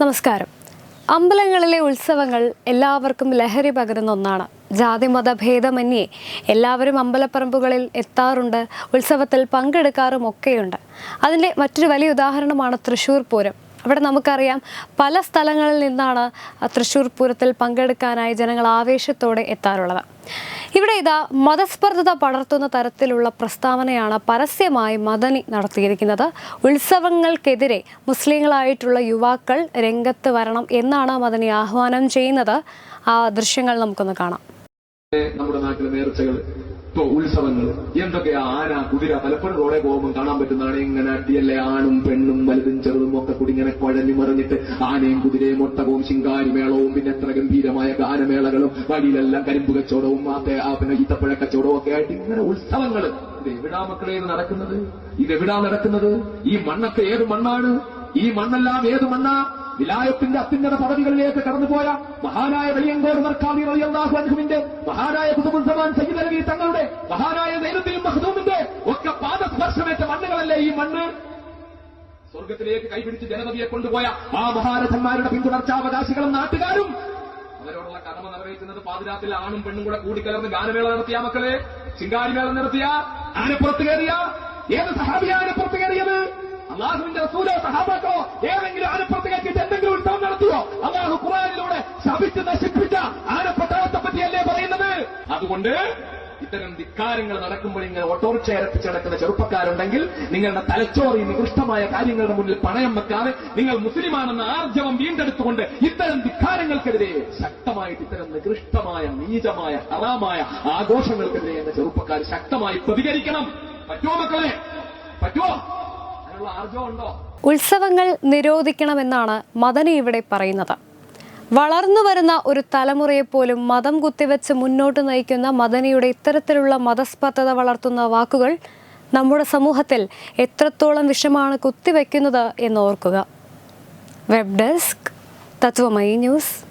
നമസ്കാരം. അമ്പലങ്ങളിലെ ഉത്സവങ്ങൾ എല്ലാവർക്കും ലഹരി പകരുന്ന ഒന്നാണ്. ജാതിമത ഭേദമന്യേ എല്ലാവരും അമ്പലപ്പറമ്പുകളിൽ എത്താറുണ്ട് ഉത്സവത്തിൽ പങ്കെടുക്കാറും ഒക്കെയുണ്ട് അതിന്റെ മറ്റൊരു വലിയ ഉദാഹരണമാണ് തൃശ്ശൂർ പൂരം. അവിടെ നമുക്കറിയാം പല സ്ഥലങ്ങളിൽ നിന്നാണ് തൃശ്ശൂർ പൂരത്തിൽ പങ്കെടുക്കാനായി ജനങ്ങൾ ആവേശത്തോടെ എത്താറുള്ളത്. ഇവിടെ ഇതാ മതസ്പർദ്ധത പടർത്തുന്ന തരത്തിലുള്ള പ്രസ്താവനയാണ് പരസ്യമായി മദനി നടത്തിയിരിക്കുന്നത്. ഉത്സവങ്ങൾക്കെതിരെ മുസ്ലിങ്ങളായിട്ടുള്ള യുവാക്കൾ രംഗത്ത് വരണം എന്നാണ് മദനി ആഹ്വാനം ചെയ്യുന്നത്. ആ ദൃശ്യങ്ങൾ നമുക്കൊന്ന് കാണാം. നമ്മുടെ നാട്ടിലെ നേർച്ചകൾ ഇപ്പൊ ഉത്സവങ്ങൾ എന്തൊക്കെയാ ആന കുതിര പലപ്പോഴും റോഡെ പോകുമ്പോൾ കാണാൻ പറ്റുന്നതാണ് ഇങ്ങനെ അടിയല്ലേ ആണും പെണ്ണും വലുതും ചെറുതും ഒക്കെ കൂടി ഇങ്ങനെ കുഴഞ്ഞു മറിഞ്ഞിട്ട് ആനയും കുതിരയും ഒട്ടകവും ശിങ്കാരി മേളവും പിന്നെ എത്ര ഗംഭീരമായ ഗാനമേളകളും വഴിയിലെല്ലാം കരിമ്പ് കച്ചവടവും പിന്നെ ഈത്തപ്പഴ കച്ചവടവും ഒക്കെ ആയിട്ട് ഇങ്ങനെ ഉത്സവങ്ങൾ ഇത് എവിടാ മക്കളെ ഇത് നടക്കുന്നത്? ഇത് എവിടാ നടക്കുന്നത്? ഈ മണ്ണൊക്കെ ഏത് മണ്ണാണ്? ഈ മണ്ണെല്ലാം ഏത് മണ്ണാ? വിലായത്തിന്റെ അത്യുന്നത പദവികളിലേക്ക് കടന്നുപോയ മഹാനായ വെളിയങ്കോട് മർക്കാവി റളിയല്ലാഹു അൻഹുവിന്റെ മഹാനായ കുതുബുസമാൻ സയ്യിദ് അലവി തങ്ങളുടെ മഹാനായ സൈനുദ്ദീൻ മഖ്ദൂമിന്റെ ഒക്കെ പാദസ്പർശമേറ്റ മണ്ണുകളല്ലേ ഈ മണ്ണ്? സ്വർഗത്തിലേക്ക് കൈപിടിച്ച് ജനപതിയെ കൊണ്ടുപോയ ആ മഹാരഥന്മാരുടെ പിന്തുടർച്ചാവകാശികളും നാട്ടുകാരും അവരോടുള്ള കടമ നിറവേറ്റുന്നത് പാതിരാത്തിൽ ആണും പെണ്ണും കൂടെ കൂടിക്കലർന്ന് ഗാനമേള നടത്തിയ മക്കളെ? ചിങ്കാരിമേള നടത്തിയ? ആനപ്പുറത്ത് കയറിയ? ഏത് സഹാബിയാണ് ആനപ്പുറത്ത് കയറിയത്? അള്ളാഹുവിന്റെ റസൂലോ സഹാബാക്കളോ ഏതെങ്കിലും ആനപ്പുറത്ത് കയറ്റിയിട്ട് അതുകൊണ്ട് ഇത്തരം ധിക്കാരങ്ങൾ നടക്കുമ്പോൾ ഇങ്ങനെ ഓട്ടോറിക്ഷ ഇരപ്പിച്ച് നടക്കുന്ന ചെറുപ്പക്കാരുണ്ടെങ്കിൽ നിങ്ങളുടെ തലച്ചോറി നികൃഷ്ടമായ കാര്യങ്ങളുടെ മുന്നിൽ പണയം വെക്കാതെ നിങ്ങൾ മുസ്ലിമാണെന്ന ആർജവം വീണ്ടെടുത്തുകൊണ്ട് ഇത്തരം ധിക്കാരങ്ങൾക്കെതിരെ ശക്തമായിട്ട് ഇത്തരം നികൃഷ്ടമായ നീചമായ ഹറാമായ ആഘോഷങ്ങൾക്കെതിരെ എന്ന ചെറുപ്പക്കാർ ശക്തമായി പ്രതികരിക്കണം. പറ്റുമോ മക്കളെ? പറ്റുമോ അതിനുള്ള ആർജവം ഉണ്ടോ? ഉത്സവങ്ങൾ നിരോധിക്കണമെന്നാണ് മദന ഇവിടെ പറയുന്നത്. വളർന്നു വരുന്ന ഒരു തലമുറയെ പോലും മതം കുത്തിവെച്ച് മുന്നോട്ട് നയിക്കുന്ന മദനിയുടെ ഇത്തരത്തിലുള്ള മതസ്പർദ്ധത വളർത്തുന്ന വാക്കുകൾ നമ്മുടെ സമൂഹത്തിൽ എത്രത്തോളം വിഷമാണ് കുത്തിവെക്കുന്നത് എന്ന് ഓർക്കുക. Web desk Tatwamayi news